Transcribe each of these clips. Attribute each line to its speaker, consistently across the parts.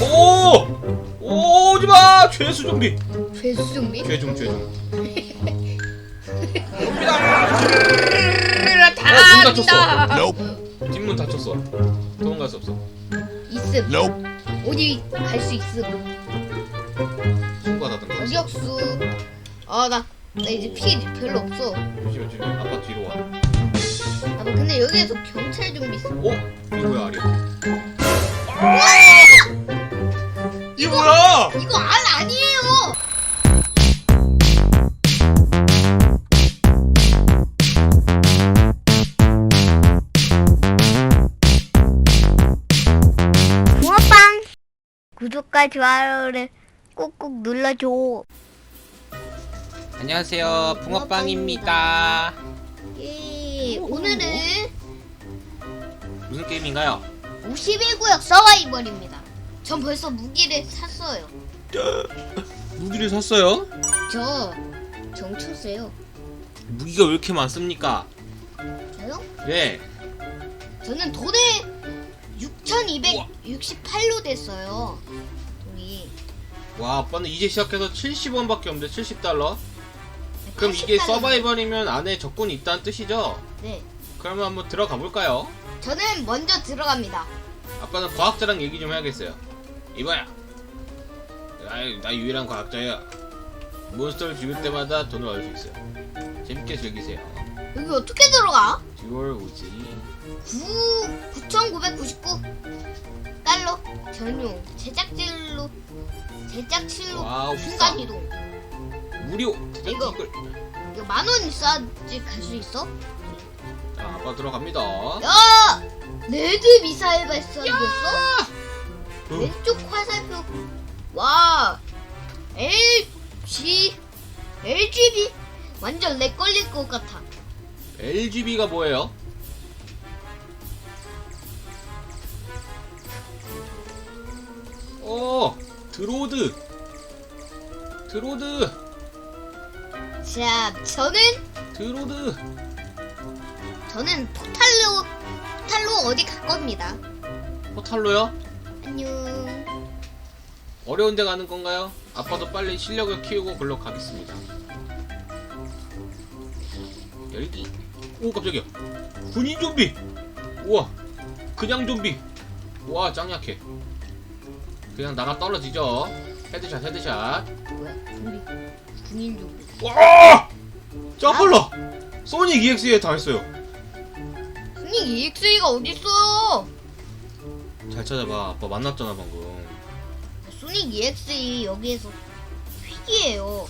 Speaker 1: 오! 오지마! 죄수 좀비!
Speaker 2: 죄수 준비?
Speaker 1: 죄중 죄중 다문 닫혔어.
Speaker 2: 안다.
Speaker 1: 뒷문 닫혔어 도망갈 수 없어
Speaker 2: 있음. 어디 갈 수 있음.
Speaker 1: 거야
Speaker 2: 저격수. 아, 나, 나 이제 피 별로 없어.
Speaker 1: 조심해 조심해 아빠 뒤로 와
Speaker 2: 아, 근데 여기에서 경찰 좀비 있어.
Speaker 1: 어? 이거 뭐야 아리 이 뭐야?
Speaker 2: 이거 알 아니에요!
Speaker 3: 붕어빵 구독과 좋아요를 꾹꾹 눌러줘
Speaker 1: 안녕하세요 붕어빵입니다
Speaker 2: 예, 오늘은
Speaker 1: 무슨 게임인가요?
Speaker 2: 51구역 서바이벌입니다. 전 벌써 무기를 샀어요.
Speaker 1: 무기를 샀어요?
Speaker 2: 저 정초세요.
Speaker 1: 무기가 왜 이렇게 많습니까?
Speaker 2: 저요?
Speaker 1: 네
Speaker 2: 저는 돈을 6,268로 됐어요. 돈이.
Speaker 1: 와 아빠는 이제 시작해서 70원밖에 없는데 70달러? 그럼 이게
Speaker 2: 80달러.
Speaker 1: 서바이벌이면 안에 적군이 있다는 뜻이죠?
Speaker 2: 네.
Speaker 1: 그러면 한번 들어가 볼까요?
Speaker 2: 저는 먼저 들어갑니다.
Speaker 1: 아빠는 과학자랑 얘기 좀 해야겠어요. 이봐야. 나, 나 유일한 과학자야. 몬스터를 죽일 때마다 돈을 얻을 수 있어요. 재밌게 즐기세요.
Speaker 2: 여기 어떻게 들어가?
Speaker 1: 듀얼 우지.
Speaker 2: 9, 9,999 달러 전용 제작질로 제작실로
Speaker 1: 와우,
Speaker 2: 순간
Speaker 1: 비싸.
Speaker 2: 이동.
Speaker 1: 무료.
Speaker 2: 이거. 이거 만 원 있어야지 갈 수 있어?
Speaker 1: 자, 아빠 들어갑니다.
Speaker 2: 야! 레드 미사일 발사기였어?
Speaker 1: 어,
Speaker 2: 왼쪽 화살표. 와. LG LGB 완전 렉 걸릴 것 같아.
Speaker 1: LGB가 뭐예요? 오, 드로드. 드로드.
Speaker 2: 자, 저는
Speaker 1: 드로드.
Speaker 2: 저는 포탈로 포탈로 어디 갈 겁니다.
Speaker 1: 포탈로요?
Speaker 2: 안녕.
Speaker 1: 어려운 데 가는 건가요? 아빠도 빨리 실력을 키우고 글로 가겠습니다. 열기. 오 깜짝이야. 군인 좀비. 우와. 그냥 좀비. 와짱 약해. 그냥 나가 떨어지죠. 헤드샷 헤드샷.
Speaker 2: 뭐야? 군인 좀비.
Speaker 1: 와! 짱 빨라. 소닉 EX에 다 했어요.
Speaker 2: 소닉 EXE가 어딨어?
Speaker 1: 잘 찾아봐. 아빠 만났잖아 방금.
Speaker 2: 소닉 EXE 여기에서 휘기예요.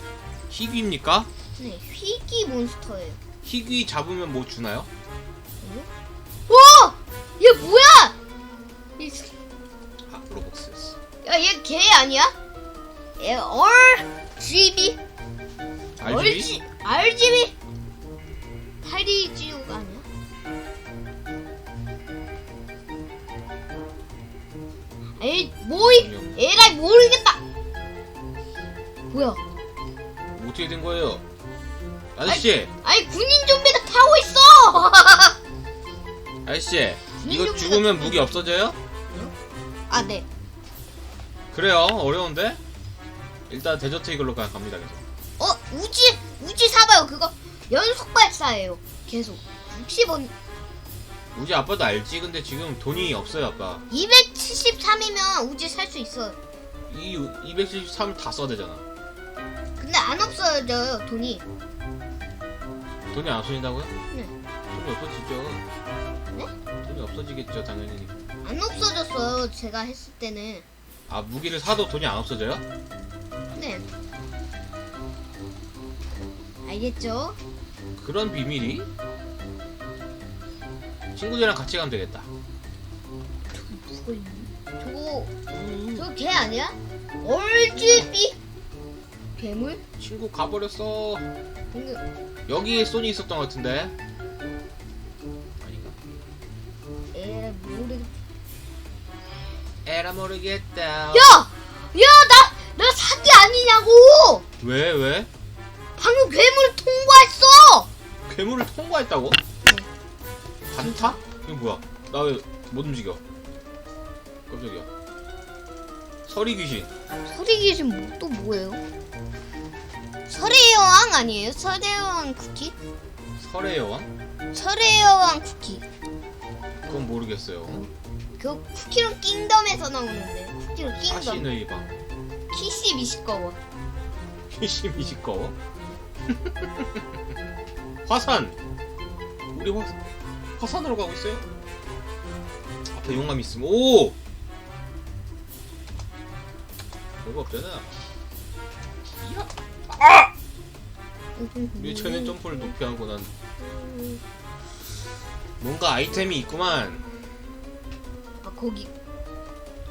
Speaker 1: 희귀입니까?
Speaker 2: 네, 휘기 몬스터예요.
Speaker 1: 희귀 잡으면 뭐 주나요?
Speaker 2: 와! 얘 뭐야? 얘
Speaker 1: 아 로벅스였어.
Speaker 2: 야, 얘 개 아니야? 얘 RGB?
Speaker 1: RGB?
Speaker 2: RGB? 파리지오가 아니야? 에이, 뭐이? 에라이 모르겠다. 뭐야?
Speaker 1: 어떻게 된 거예요? 아저씨,
Speaker 2: 아니 군인 좀비가 타고 있어.
Speaker 1: 아저씨, 이거 죽으면 무기 없어져요?
Speaker 2: 아, 네.
Speaker 1: 그래요, 어려운데? 일단 데저트 이글로 그냥 갑니다, 계속.
Speaker 2: 어, 우지, 우지 사봐요. 그거 연속 발사예요. 계속. 60원,
Speaker 1: 우지 아빠도 알지? 근데 지금 돈이 없어요, 아빠.
Speaker 2: 273이면 우지 살 수 있어요.
Speaker 1: 이273다 써야 되잖아.
Speaker 2: 근데 안 없어져요, 돈이.
Speaker 1: 돈이 안 없어진다고요?
Speaker 2: 네.
Speaker 1: 돈이 없어지죠.
Speaker 2: 네?
Speaker 1: 돈이 없어지겠죠, 당연히.
Speaker 2: 안 없어졌어요, 제가 했을 때는.
Speaker 1: 아, 무기를 사도 돈이 안 없어져요?
Speaker 2: 네. 알겠죠?
Speaker 1: 그런 비밀이? 친구들이랑 같이 가면 되겠다.
Speaker 2: 누가 있니? 저거, 저거 개 아니야? RGB? 괴물?
Speaker 1: 친구 가버렸어.
Speaker 2: 근데,
Speaker 1: 여기에 소니 있었던 것 같은데. 아닌가?
Speaker 2: 에, 모르
Speaker 1: 에라 모르겠다.
Speaker 2: 야! 야, 나, 나 사기 아니냐고!
Speaker 1: 왜, 왜?
Speaker 2: 방금 괴물 통과했어!
Speaker 1: 괴물을 통과했다고? 반타? 이거 뭐야? 나 왜 못 움직여? 깜짝이야. 서리 귀신.
Speaker 2: 서리 귀신 뭐, 또 뭐예요? 설의 여왕 아니에요? 설의 여왕 쿠키?
Speaker 1: 설의 여왕?
Speaker 2: 설의 여왕 쿠키.
Speaker 1: 그건 모르겠어요.
Speaker 2: 그 쿠키로 킹덤에서 나오는데 쿠키로 킹덤.
Speaker 1: 사신의 방.
Speaker 2: 키시 미식거워.
Speaker 1: 귀신이 시꺼워. 화산. 우리 화 화산으로 가고 있어요. 앞에 용암 있으면 오. 별거 없잖아. 야. 아! 왜 쟤는 점프를 높이 하고 난 뭔가 아이템이 있구만.
Speaker 2: 아 거기.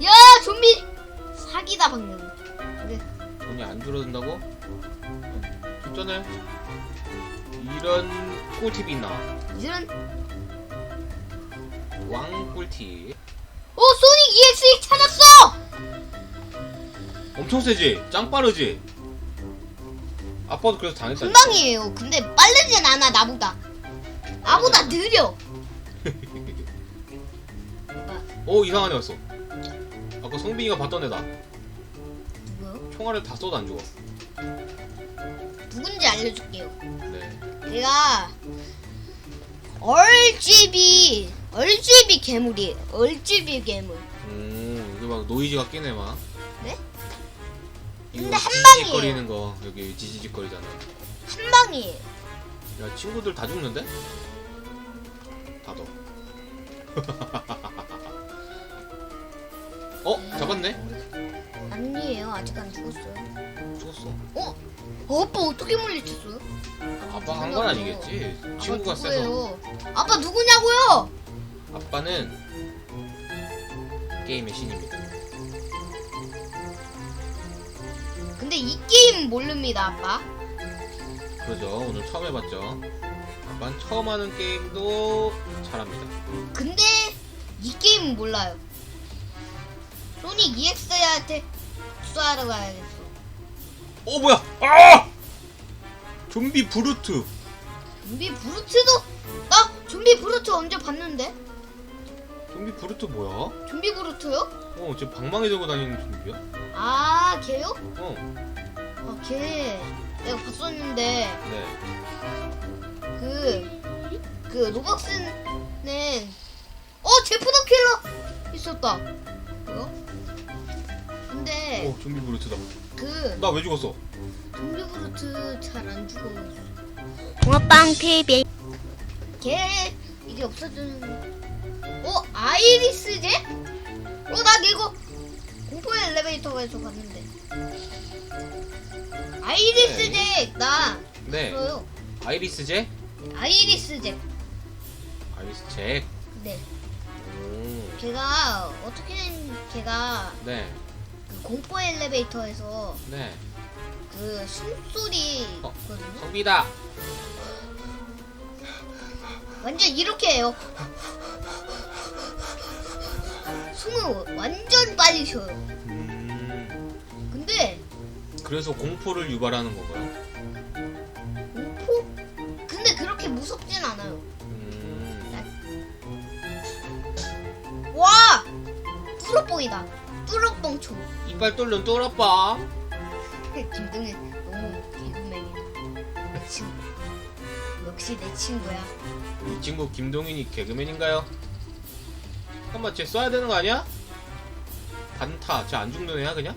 Speaker 2: 야 좀비 사기다 방금. 네.
Speaker 1: 돈이 안 줄어든다고? 진짜네. 이런 꿀팁이 있나?
Speaker 2: 이런.
Speaker 1: 왕 꿀팁.
Speaker 2: 오 소닉 EX 찾았어.
Speaker 1: 엄청 세지? 짱 빠르지? 아빠도 그래서 당했다.
Speaker 2: 금방이에요. 근데 빠르진 않아 나보다. 나보다 느려.
Speaker 1: 오 이상한 애 왔어. 아까 성빈이가 봤던 애다.
Speaker 2: 뭐요?
Speaker 1: 총알을 다 쏘도 안 죽어.
Speaker 2: 누군지 알려줄게요.
Speaker 1: 네.
Speaker 2: 얘가 얼집이 얼집이 괴물이 얼집이 괴물.
Speaker 1: 음 이거 막 노이즈가 끼네 막.
Speaker 2: 네?
Speaker 1: 이거
Speaker 2: 근데 한
Speaker 1: 지지직거리는 거 여기 지지직거리잖아.
Speaker 2: 한 방이에요.
Speaker 1: 야 친구들 다 죽는데? 다도. 어 잡았네?
Speaker 2: 아니에요. 아직 안 죽었어요.
Speaker 1: 죽었어.
Speaker 2: 어? 어, 아빠 어떻게 물리쳤어요?
Speaker 1: 아빠 한 건 아니겠지. 친구가
Speaker 2: 아빠
Speaker 1: 세서.
Speaker 2: 누구예요? 아빠 누구냐고요?
Speaker 1: 아빠는 게임의 신입니다.
Speaker 2: 근데 이 게임 모릅니다, 아빠.
Speaker 1: 그러죠. 오늘 처음 해봤죠. 아빠는 처음 하는 게임도 잘합니다.
Speaker 2: 근데 이 게임 몰라요. 소닉 EX한테 수하러 가야겠어.
Speaker 1: 어 뭐야? 아! 좀비 브루트.
Speaker 2: 좀비 브루트도 나 좀비 브루트 언제 봤는데?
Speaker 1: 좀비 브루트 뭐야?
Speaker 2: 좀비 브루트요?
Speaker 1: 어, 쟤 방망이 들고 다니는 좀비야?
Speaker 2: 아 걔요?
Speaker 1: 어,
Speaker 2: 아걔 내가 봤었는데
Speaker 1: 네.
Speaker 2: 그 그 로벅스는 어 제프 더 킬러 있었다. 그거? 근데
Speaker 1: 어, 좀비 브루트다. 그나 왜 죽었어?
Speaker 2: 브루트 잘 안 죽어.
Speaker 3: 붕어빵 TV.
Speaker 2: 걔 이게 없어지는 어 아이리스제? 어나 이거 공포의 엘리베이터에서 봤는데 아이리스제 나
Speaker 1: 네.
Speaker 2: 있어요
Speaker 1: 아이리스 잭?
Speaker 2: 아이리스제
Speaker 1: 아이리스 잭.
Speaker 2: 네
Speaker 1: 오.
Speaker 2: 걔가 어떻게든 걔가
Speaker 1: 네.
Speaker 2: 그 공포 엘리베이터에서
Speaker 1: 네.
Speaker 2: 그 숨소리
Speaker 1: 어.
Speaker 2: 거든요
Speaker 1: 성비다.
Speaker 2: 완전 이렇게 해요 숨을 완전 빨리 쉬어요
Speaker 1: 음.
Speaker 2: 근데
Speaker 1: 그래서 공포를 유발하는 건가요?
Speaker 2: 공포? 근데 그렇게 무섭진 않아요.
Speaker 1: 음.
Speaker 2: 와! 뚜러뽕이다. 총.
Speaker 1: 이빨 뚫는 뚫어빠.
Speaker 2: 김동현 너무 개그맨이다. 내 친구. 역시 내 친구야.
Speaker 1: 이 친구 김동인이 개그맨인가요? 잠깐만 쟤 쏴야 되는 거 아니야? 반타 쟤 안 죽는 애야 그냥?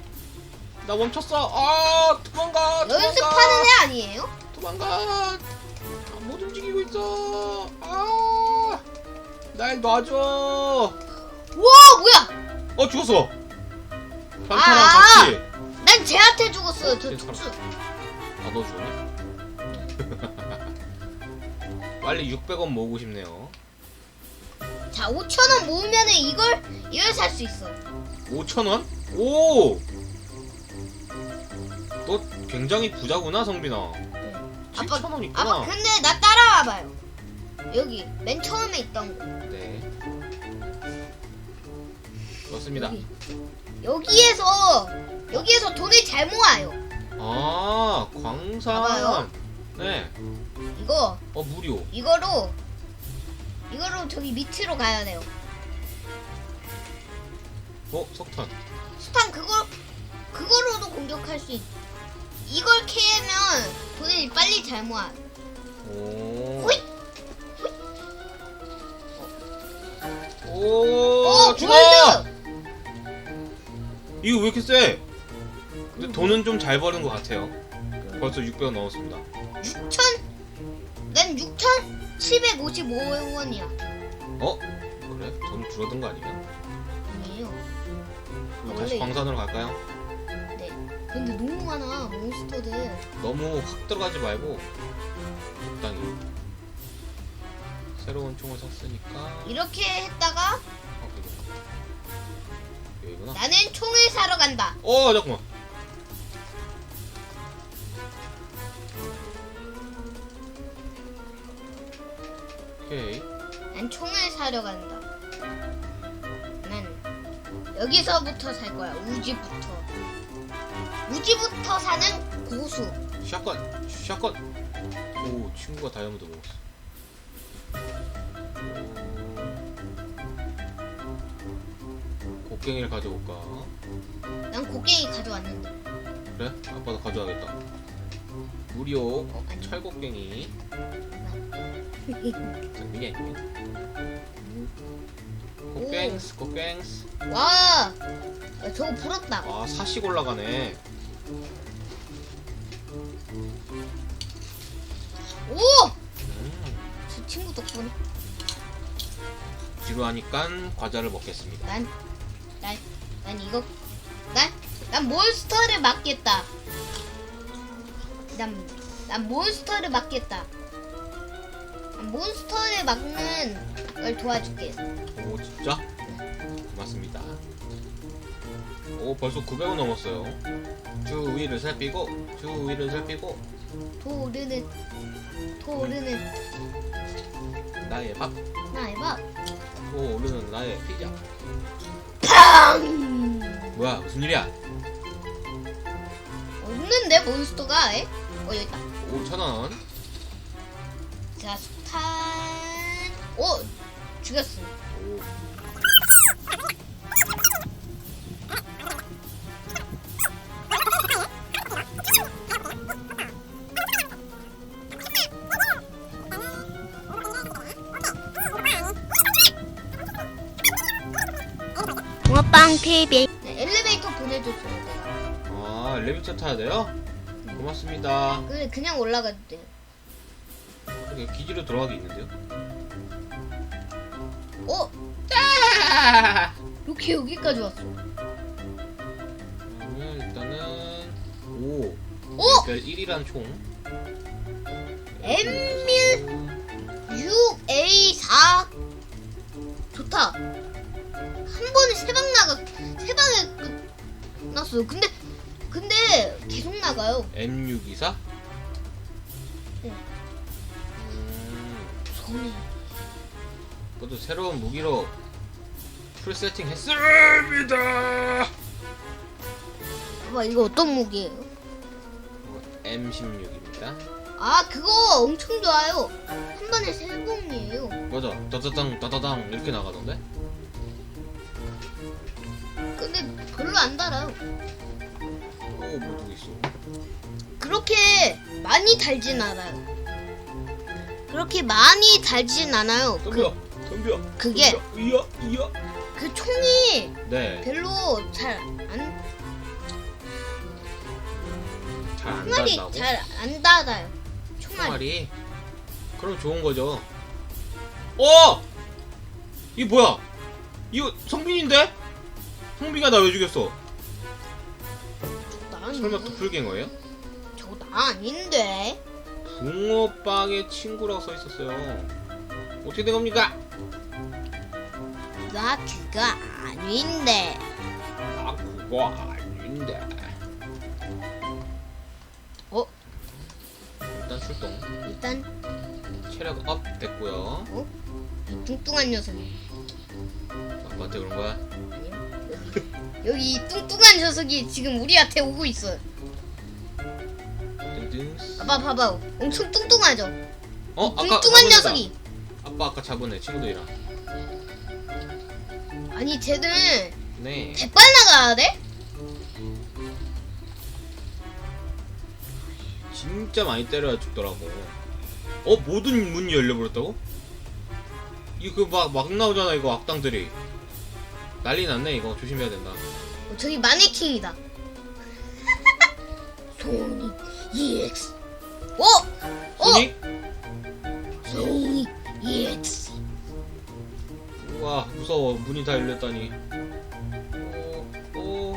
Speaker 1: 나 멈췄어 아 도망가 도망가
Speaker 2: 연습하는 애 아니에요?
Speaker 1: 도망가 아, 못 움직이고 있어 아날 놔줘
Speaker 2: 우와 뭐야?
Speaker 1: 어 죽었어 반타랑
Speaker 2: 아!
Speaker 1: 같이
Speaker 2: 난 쟤한테 죽었어요.
Speaker 1: 저쟤
Speaker 2: 툭수.
Speaker 1: 아너 죽었네 빨리 600원 모으고 싶네요
Speaker 2: 자 5천 원 모으면은 이걸 이걸 살 수 있어.
Speaker 1: 5천원? 오! 너 굉장히 부자구나 성빈아
Speaker 2: 아빠
Speaker 1: 7천원 있구나
Speaker 2: 아빠 근데 나 따라와봐요. 여기 맨 처음에 있던 거.
Speaker 1: 네 좋습니다
Speaker 2: 여기. 여기에서 여기에서 돈을 잘 모아요.
Speaker 1: 아 광산
Speaker 2: 봐봐요.
Speaker 1: 네.
Speaker 2: 이거
Speaker 1: 어 무료
Speaker 2: 이거로 이거로 저기 밑으로 가야 돼요.
Speaker 1: 어 석탄
Speaker 2: 수탄 그거 할수 있. 이걸 캐면 돈을 빨리 잘 모아.
Speaker 1: 오.
Speaker 2: 호잇!
Speaker 1: 오,
Speaker 2: 오,
Speaker 1: 죽어!
Speaker 2: 골드!
Speaker 1: 이거 왜 이렇게 세? 근데 돈은 좀 잘 버는 것 같아요. 벌써 600원 넘었습니다.
Speaker 2: 6천? 난 6,755원이야.
Speaker 1: 어? 그래? 돈 줄어든 거 아니야?
Speaker 2: 아니에요.
Speaker 1: 그럼 다시
Speaker 2: 원래-
Speaker 1: 광산으로 갈까요?
Speaker 2: 네. 근데 너무 많아 몬스터들.
Speaker 1: 너무 확 들어가지 말고 적당히. 새로운 총을 샀으니까.
Speaker 2: 이렇게 했다가
Speaker 1: 나.
Speaker 2: 나는 총을 사러 간다.
Speaker 1: 어, 잠깐만. 오케이.
Speaker 2: 난 총을 사러 간다. 난 여기서부터 살 거야. 우지부터. 우지부터 사는 고수.
Speaker 1: 샷건, 샷건. 오, 친구가 다이아몬드 먹었어. 곡괭이를 가져올까?
Speaker 2: 난 곡괭이 가져왔는데.
Speaker 1: 그래? 아빠도 가져와야겠다. 무료
Speaker 2: 어, 아니.
Speaker 1: 철곡괭이. 아니야? 곡괭스, 곡괭스.
Speaker 2: 와, 야, 저거 부럽다.
Speaker 1: 아, 사식 올라가네.
Speaker 2: 오,
Speaker 1: 음,
Speaker 2: 저 친구 덕분에
Speaker 1: 지루하니까 과자를 먹겠습니다.
Speaker 2: 난, 난, 난 이거, 난, 난 몬스터를 막겠다. 난, 난 몬스터를 막겠다. 난 몬스터를 막는 걸 도와줄게.
Speaker 1: 오, 진짜? 고맙습니다. 오, 벌써 900원 넘었어요. 주위를 살피고, 주위를 살피고,
Speaker 2: 도르는, 도르는,
Speaker 1: 나의 밥,
Speaker 2: 나의 밥.
Speaker 1: 오르는 나의 피자.
Speaker 2: 팡!
Speaker 1: 뭐야, 무슨 일이야?
Speaker 2: 없는데, 몬스터가, 에? 어, 여기 있다.
Speaker 1: 5,000원.
Speaker 2: 자, 스탄. 오! 죽였어.
Speaker 1: 아, 엘리베이터 타야 돼요? 고맙습니다.
Speaker 2: 그래, 그냥 올라가도 돼.
Speaker 1: 여기 기지로 들어가기 있는데요?
Speaker 2: 어? 이렇게 여기까지 왔어.
Speaker 1: 그러면 일단은, 오.
Speaker 2: 오!
Speaker 1: 별 1이란 총.
Speaker 2: 엠밀 6A4 좋다. 한 번에 세 방 나가 세 방에 끝났어요. 근데 근데 계속 나가요.
Speaker 1: M624?
Speaker 2: 네.
Speaker 1: 음,
Speaker 2: 손이
Speaker 1: 그것도 새로운 무기로 풀 세팅 했습니다!
Speaker 2: 봐봐 이거 어떤 무기예요?
Speaker 1: M16입니다.
Speaker 2: 아 그거 엄청 좋아요. 한 번에 세 봉이에요.
Speaker 1: 맞아. 따다당, 따다당, 이렇게 나가던데?
Speaker 2: 근데 별로 안 달아요.
Speaker 1: 오, 있어?
Speaker 2: 그렇게 많이 달진 않아요. 그렇게 많이 달진 않아요. 그,
Speaker 1: 덤벼! 덤벼!
Speaker 2: 그게
Speaker 1: 덤벼. 이야! 이야!
Speaker 2: 그 총이
Speaker 1: 네.
Speaker 2: 별로 잘안
Speaker 1: 잘 안
Speaker 2: 총알이
Speaker 1: 닿는다고?
Speaker 2: 잘 안 닿아요. 총알이.
Speaker 1: 총알이? 그럼 좋은 거죠. 어! 이게 뭐야? 이거 성빈인데? 성빈이가 나 왜 죽였어? 설마 또 풀갱어예요?
Speaker 2: 저거 나 아닌데.
Speaker 1: 붕어빵의 친구라고 써 있었어요. 어떻게 된 겁니까?
Speaker 2: 나 그거 아닌데.
Speaker 1: 아 그거 아닌데.
Speaker 2: 어?
Speaker 1: 일단 출동.
Speaker 2: 일단
Speaker 1: 체력 업 됐고요.
Speaker 2: 이 뚱뚱한 녀석.
Speaker 1: 아빠한테 그런 거야?
Speaker 2: 아니요. 여기 이 뚱뚱한 녀석이 지금 우리한테 오고 있어. 아빠 봐봐. 엄청 뚱뚱하죠.
Speaker 1: 어 아까
Speaker 2: 뚱뚱한
Speaker 1: 잡은 애다.
Speaker 2: 녀석이.
Speaker 1: 아빠 아까 잡은 애 친구들이랑.
Speaker 2: 아니 쟤들
Speaker 1: 네.
Speaker 2: 대빨 나가야 돼?
Speaker 1: 진짜 많이 때려야 죽더라고. 어 모든 문이 열려버렸다고? 이거 막 막 나오잖아 이거 악당들이. 난리 났네 이거 조심해야 된다.
Speaker 2: 어, 저기 마네킹이다. 소닉 EX. 어? 어?
Speaker 1: 소닉?
Speaker 2: 소닉 EX.
Speaker 1: 우와 무서워 문이 다 열렸다니. 오, 오,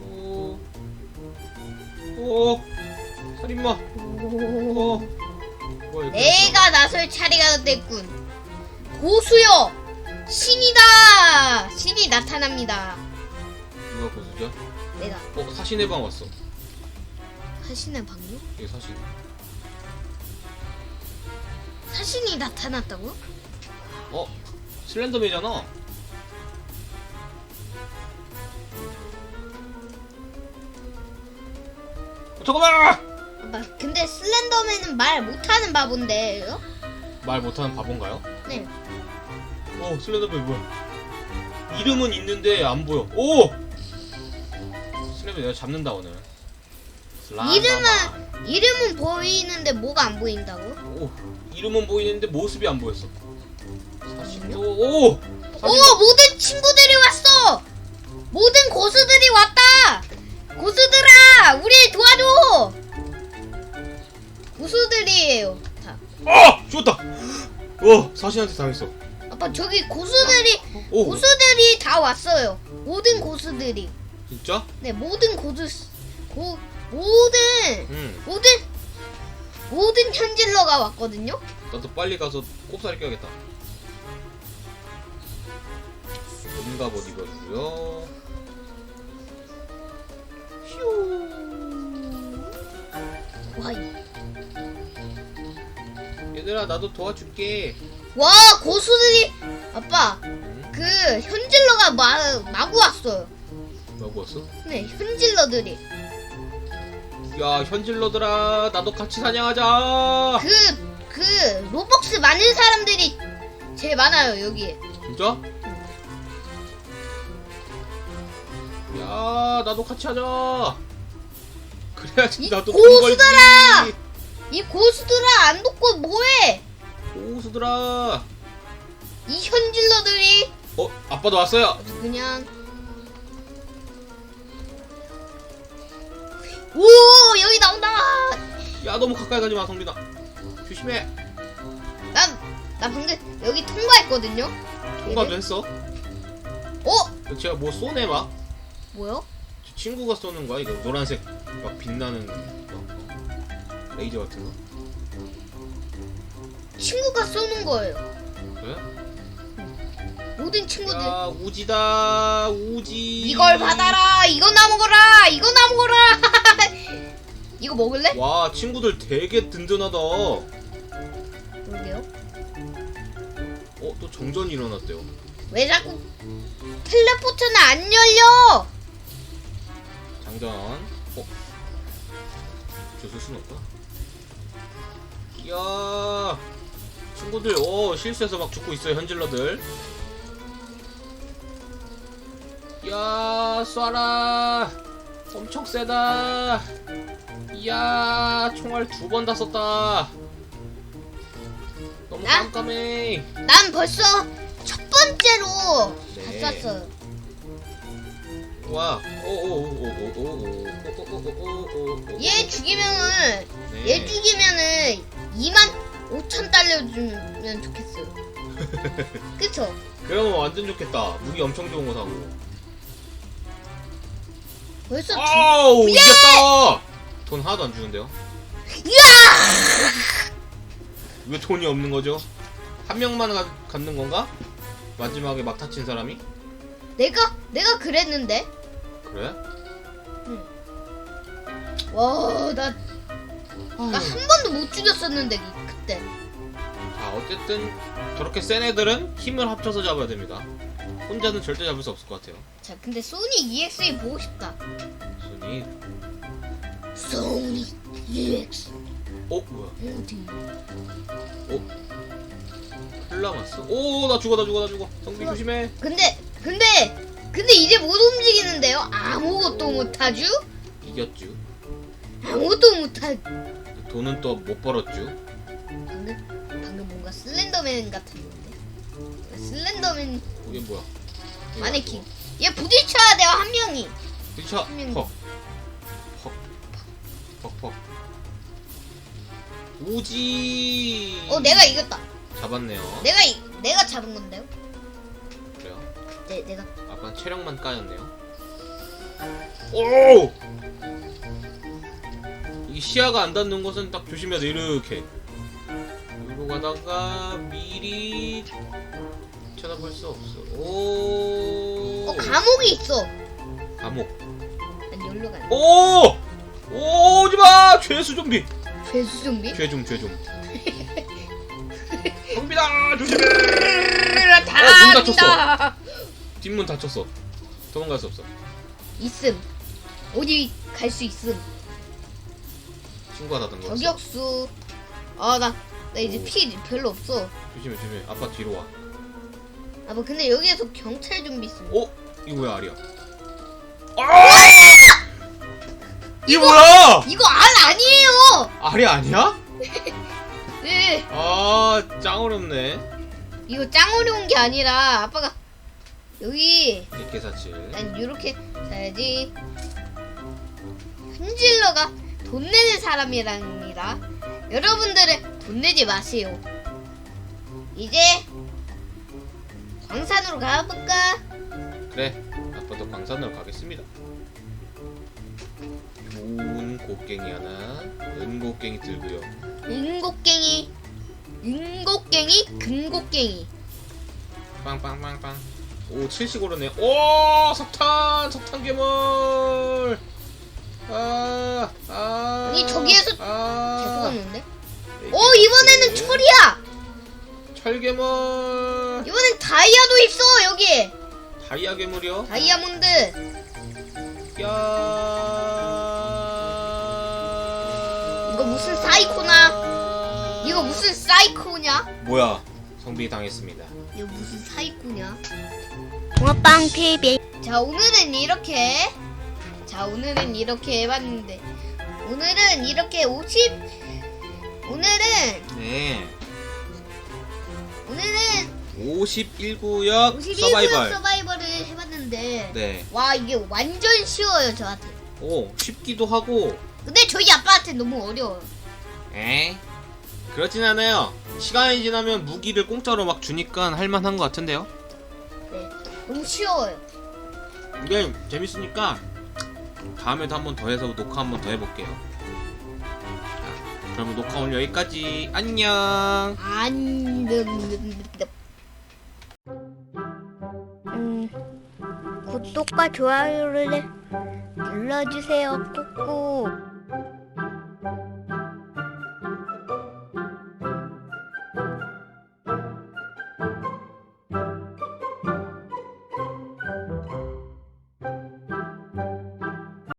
Speaker 1: 오, 오, 살인마. 오, 뭐야 이거?
Speaker 2: 내가 나설 차례가 됐군. 고수여, 신이다. 신이 나타납니다.
Speaker 1: 누가 고수죠?
Speaker 2: 내가
Speaker 1: 어 사신의 방 왔어.
Speaker 2: 사신의 방요?
Speaker 1: 이게 사신.
Speaker 2: 사신이 나타났다고?
Speaker 1: 어 슬렌더맨이잖아. 어, 잠깐만!
Speaker 2: 아빠, 근데 슬렌더맨은 말 못하는 바본데요?
Speaker 1: 말 못하는 바본가요?
Speaker 2: 네.
Speaker 1: 어 슬렌더맨 뭐야? 이름은 있는데 안 보여. 오! 슬렌더맨 내가 잡는다 오늘. 슬렌더맨.
Speaker 2: 이름은 이름은 보이는데 뭐가 안 보인다고?
Speaker 1: 오 이름은 보이는데 모습이 안 보였어. 사신도 오!
Speaker 2: 오 모든 친구들이 왔어. 모든 고수들이 왔다. 고수들아, 우리 도와줘. 고수들이에요. 다.
Speaker 1: 아! 죽었다! 와 사신한테 당했어.
Speaker 2: 아빠 저기 고수들이
Speaker 1: 오!
Speaker 2: 고수들이 다 왔어요. 모든 고수들이.
Speaker 1: 진짜?
Speaker 2: 네, 모든 고수 고 모든
Speaker 1: 응.
Speaker 2: 모든 모든 현질러가 왔거든요.
Speaker 1: 나도 빨리 가서 꼽사리 껴야겠다. 몸갑옷 입어주고요.
Speaker 2: 와,
Speaker 1: 얘들아 나도 도와줄게.
Speaker 2: 와 고수들이 아빠
Speaker 1: 응?
Speaker 2: 그 현질러가 마, 마구 왔어요.
Speaker 1: 뭐고 왔어?
Speaker 2: 네, 현질러들이
Speaker 1: 야 현질러들아 나도 같이 사냥하자.
Speaker 2: 그 그 로벅스 많은 사람들이 제일 많아요 여기에.
Speaker 1: 진짜? 야 나도 같이 하자. 그래야지
Speaker 2: 이
Speaker 1: 나도
Speaker 2: 고수들아! 이 고수들아 안 돕고 뭐해?
Speaker 1: 고수들아.
Speaker 2: 이 현질러들이
Speaker 1: 어 아빠도 왔어요.
Speaker 2: 아주 그냥 오 여기 나온다.
Speaker 1: 야 너무 가까이 가지 마 성빈아. 조심해.
Speaker 2: 난나 방금 여기 통과했거든요.
Speaker 1: 통과도 했어.
Speaker 2: 어
Speaker 1: 제가 뭐 쏘네 막.
Speaker 2: 뭐요?
Speaker 1: 저 친구가 쏘는 거야 이거 노란색 막 빛나는 거. 레이저 같은 거.
Speaker 2: 친구가 쏘는 거예요.
Speaker 1: 그래?
Speaker 2: 모든 친구들
Speaker 1: 야 우지다 우지.
Speaker 2: 이걸 받아라. 이거 나 먹어라. 이거 나 먹어라. 이거 먹을래?
Speaker 1: 와 친구들 되게 든든하다. 어
Speaker 2: 그러게요.
Speaker 1: 또 정전이 일어났대요.
Speaker 2: 왜 자꾸 텔레포트는 안 열려?
Speaker 1: 장전. 어? 주술 순 없다. 이야. 친구들, 오, 실수해서 막 죽고 있어요, 현질러들. 이야, 쏴라. 엄청 세다. 이야, 총알 두 번 다 썼다. 너무
Speaker 2: 나?
Speaker 1: 깜깜해.
Speaker 2: 난 벌써 첫 번째로
Speaker 1: 네.
Speaker 2: 다 쐈어요.
Speaker 1: 와, 오오오오오오오오오오오오.
Speaker 2: 얘 죽이면은
Speaker 1: 네.
Speaker 2: 얘 죽이면은 2만 5천 달러 주면 좋겠어요. 그쵸?
Speaker 1: 그러면 완전 좋겠다. 무기 엄청 좋은 거 사고.
Speaker 2: 벌써 두...
Speaker 1: 아우 이겼다. 돈 하나도 안 주는데요? 왜 돈이 없는 거죠? 한 명만 가, 갖는 건가? 마지막에 막 다친 사람이?
Speaker 2: 내가 내가 그랬는데
Speaker 1: 그래?
Speaker 2: 와 나 나 한 번도 못 죽였었는데 이- 그때
Speaker 1: 자 어쨌든 저렇게 센 애들은 힘을 합쳐서 잡아야 됩니다. 혼자는 절대 잡을 수 없을 것 같아요.
Speaker 2: 자 근데 소닉 EXE 보고 싶다
Speaker 1: 순이
Speaker 2: 소닉 EX
Speaker 1: 어 뭐야?
Speaker 2: 어디
Speaker 1: 흘 남았어? 오나 죽어 나 죽어 나 죽어. 성비 조심해.
Speaker 2: 근데 근데 근데 이제 못 움직이는데요 아무것도 못하죠
Speaker 1: 이겼쥬.
Speaker 2: 아무것도 못하
Speaker 1: 돈은 또 못 벌었죠.
Speaker 2: 슬렌더맨 같았는데. 슬렌더맨
Speaker 1: 이게 뭐야?
Speaker 2: 마네킹.
Speaker 1: 뭐야,
Speaker 2: 얘 부딪혀야 돼요 한 명이.
Speaker 1: 부딪혀.
Speaker 2: 한 명이.
Speaker 1: 퍽. 퍽. 퍽. 퍽. 오지.
Speaker 2: 어 내가 이겼다.
Speaker 1: 잡았네요.
Speaker 2: 내가 이, 내가 잡은 건데요.
Speaker 1: 그래요.
Speaker 2: 내 내가
Speaker 1: 아까 체력만 까였네요. 오! 이게 시야가 안 닿는 곳은 딱 조심해야 돼 이렇게. 이리로 가다가 미리 쳐다볼 수 없어. 오.
Speaker 2: 어 감옥이 있어.
Speaker 1: 감옥.
Speaker 2: 난 여기로 가네.
Speaker 1: 오! 오, 오지 마! 죄수 좀비.
Speaker 2: 죄수 좀비.
Speaker 1: 죄좀, 죄좀. 좀비다! 조심해!
Speaker 2: 다
Speaker 1: 어, 문 닫혔어. 뒷문 닫혔어. 도망갈 수 없어.
Speaker 2: 있음. 어디 갈 수 있음.
Speaker 1: 신고하다던 거.
Speaker 2: 저격수. 아 나 나 이제
Speaker 1: 오.
Speaker 2: 피 별로 없어.
Speaker 1: 조심해, 조심해. 아빠 뒤로 와.
Speaker 2: 아뭐 근데 여기에서 경찰 좀비 있음.
Speaker 1: 어? 이거 뭐야, 알이야? 아! 이게 뭐야?
Speaker 2: 이거 알 아니에요.
Speaker 1: 알이 아니야?
Speaker 2: 네.
Speaker 1: 아, 짱 어렵네.
Speaker 2: 이거 짱 어려운 게 아니라 아빠가 여기
Speaker 1: 백개사칠.
Speaker 2: 난 이렇게 사야지. 흔질러가 돈 내는 사람이랍니다. 여러분들은 돈 내지 마세요. 이제 광산으로 가볼까?
Speaker 1: 그래, 아빠도 광산으로 가겠습니다. 좋은 곡괭이 하나, 은곡괭이 들고요.
Speaker 2: 은곡갱이, 은곡갱이, 금곡갱이.
Speaker 1: 빵빵빵빵. 오, 70 오르네. 오, 석탄, 석탄 괴물. 아, 아.
Speaker 2: 아니, 저기에서
Speaker 1: 아,
Speaker 2: 계속 오는데? 오 이번에는
Speaker 1: 네.
Speaker 2: 철이야.
Speaker 1: 철괴물.
Speaker 2: 이번엔 다이아도 있어 여기.
Speaker 1: 다이아 괴물이요?
Speaker 2: 다이아몬드.
Speaker 1: 야.
Speaker 2: 이거 무슨 사이코나? 이거 무슨 사이코냐?
Speaker 1: 뭐야? 성비 당했습니다.
Speaker 2: 이거 무슨 사이코냐?
Speaker 3: 붕어빵 TV
Speaker 2: 자 오늘은 이렇게 자 오늘은 이렇게 해봤는데 오늘은 이렇게 50 오늘은
Speaker 1: 네.
Speaker 2: 오늘은
Speaker 1: 51구역
Speaker 2: 51분
Speaker 1: 서바이벌.
Speaker 2: 서바이벌을 해봤는데
Speaker 1: 네.
Speaker 2: 와 이게 완전 쉬워요 저한테
Speaker 1: 오, 쉽기도 하고
Speaker 2: 근데 저희 아빠한테 너무 어려워요
Speaker 1: 에? 그렇진 않아요. 시간이 지나면 무기를 공짜로 막 주니까 할만한 것 같은데요.
Speaker 2: 네 너무 쉬워요
Speaker 1: 이게 재밌으니까 다음에도 한 번 더 해서 녹화 한 번 더 해볼게요. 자, 그러면 녹화 오늘 여기까지. 안녕.
Speaker 2: 안
Speaker 3: 음, 구독과 좋아요를 눌러주세요 꾹꾹